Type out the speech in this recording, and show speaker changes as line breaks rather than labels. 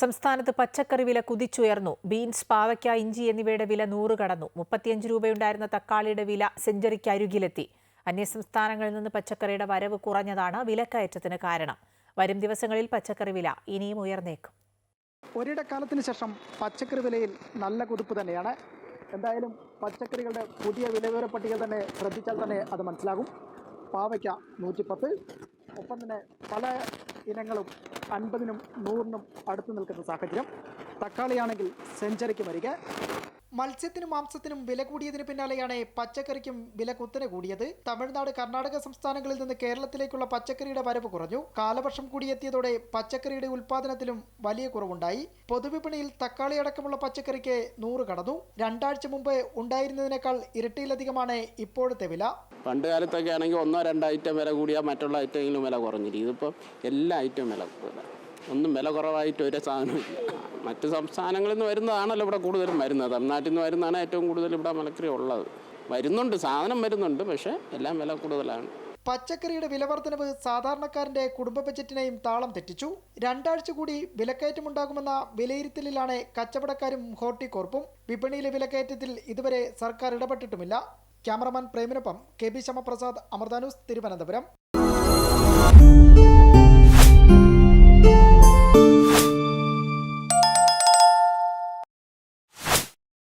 സംസ്ഥാനത്ത് പച്ചക്കറി വില കുതിച്ചുയർന്നു. ബീൻസ് പാവയ്ക്ക ഇഞ്ചി എന്നിവയുടെ വില നൂറ് കടന്നു. മുപ്പത്തിയഞ്ച് രൂപയുണ്ടായിരുന്ന തക്കാളിയുടെ വില സെഞ്ചുറിക്ക് അരികിലെത്തി. അന്യസംസ്ഥാനങ്ങളിൽ നിന്ന് പച്ചക്കറിയുടെ വരവ് കുറഞ്ഞതാണ് വിലക്കയറ്റത്തിന് കാരണം. വരും ദിവസങ്ങളിൽ പച്ചക്കറി വില ഇനിയും ഉയർന്നേക്കും.
ഒരിടക്കാലത്തിന് ശേഷം പച്ചക്കറി വിലയിൽ നല്ല കുതിപ്പ് തന്നെയാണ്. എന്തായാലും പച്ചക്കറികളുടെ പുതിയ വിലവിവര പട്ടിക തന്നെ ശ്രദ്ധിച്ചാൽ തന്നെ അത് മനസ്സിലാകും. പാവയ്ക്ക നൂറ്റിപ്പത്ത്. ഒപ്പം തന്നെ പല ഇനങ്ങളും അൻപതിനും നൂറിനും അടുത്ത് നിൽക്കുന്ന സാഹചര്യം തക്കാളിയാണെങ്കിൽ സെഞ്ചറിക്ക് വരിക. മത്സ്യത്തിനും മാംസത്തിനും വില കൂടിയതിന് പിന്നാലെയാണ് പച്ചക്കറിക്കും വില കുത്തനെ കൂടിയത്. തമിഴ്നാട് കർണാടക സംസ്ഥാനങ്ങളിൽ നിന്ന് കേരളത്തിലേക്കുള്ള പച്ചക്കറിയുടെ വരവ് കുറഞ്ഞു. കാലവർഷം കൂടിയെത്തിയതോടെ പച്ചക്കറിയുടെ ഉൽപാദനത്തിലും വലിയ കുറവുണ്ടായി. പൊതുവിപണിയിൽ തക്കാളി അടക്കമുള്ള പച്ചക്കറിക്ക് നൂറ് കടന്നു. രണ്ടാഴ്ച മുമ്പ് ഉണ്ടായിരുന്നതിനേക്കാൾ ഇരട്ടിയിലധികമാണ് ഇപ്പോഴത്തെ വില.
പണ്ട് കാലത്തൊക്കെ ആണെങ്കിൽ ഒന്നോ രണ്ടോ ഐറ്റം വില കൂടിയാൽ മറ്റുള്ള ഐറ്റമെങ്കിലും വില കുറഞ്ഞിരിക്കും. ഇതിപ്പോൾ എല്ലാ ഐറ്റവും വില കൂടുതലാണ് ഒന്നും വില കുറവായിട്ട് ഒരു സാധനമില്ല മറ്റ് സംസ്ഥാനങ്ങളിൽ നിന്ന് വരുന്നതാണല്ലോ ഇവിടെ കൂടുതലും വരുന്നത്. തമിഴ്നാട്ടിൽ നിന്ന് വരുന്നതാണ് ഏറ്റവും കൂടുതൽ ഇവിടെ മലക്കറി ഉള്ളത്. വരുന്നുണ്ട് സാധനം വരുന്നുണ്ട് പക്ഷേ എല്ലാം വില കൂടുതലാണ്.
പച്ചക്കറിയുടെ വിലവർദ്ധനവ് സാധാരണക്കാരന്റെ കുടുംബ ബജറ്റിനെയും താളം തെറ്റിച്ചു. രണ്ടാഴ്ച കൂടി വിലക്കയറ്റമുണ്ടാകുമെന്ന വിലയിരുത്തലിലാണ് കച്ചവടക്കാരും ഹോർട്ടികോർപ്പും. വിപണിയിലെ വിലക്കയറ്റത്തിൽ ഇതുവരെ സർക്കാർ ഇടപെട്ടിട്ടുമില്ല. ക്യാമറമാൻ പ്രേമിനൊപ്പം കെ ബി ശ്യാമപ്രസാദ് അമൃതാനൂസ് തിരുവനന്തപുരം.